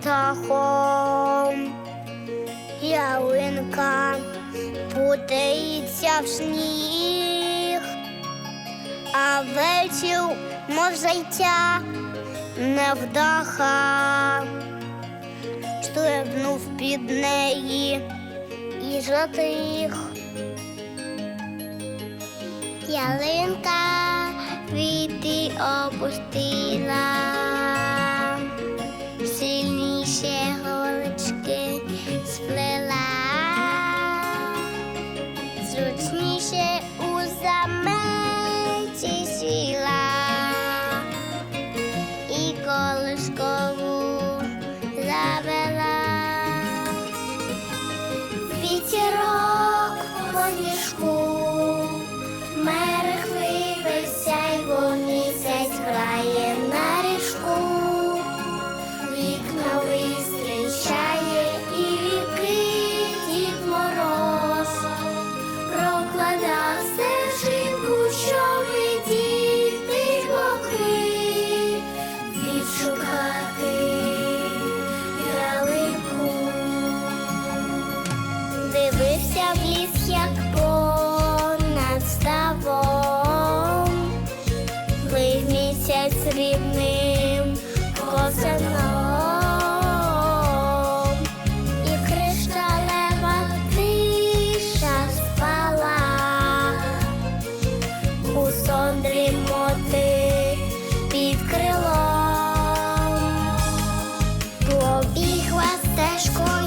птахом. Ялинка путається в сніг, а вечір, мов зайця, невдаха, стрибнув під неї і затих. Ялинка квіти опустила, колишкову завела. Вітерок по сніжку, Школа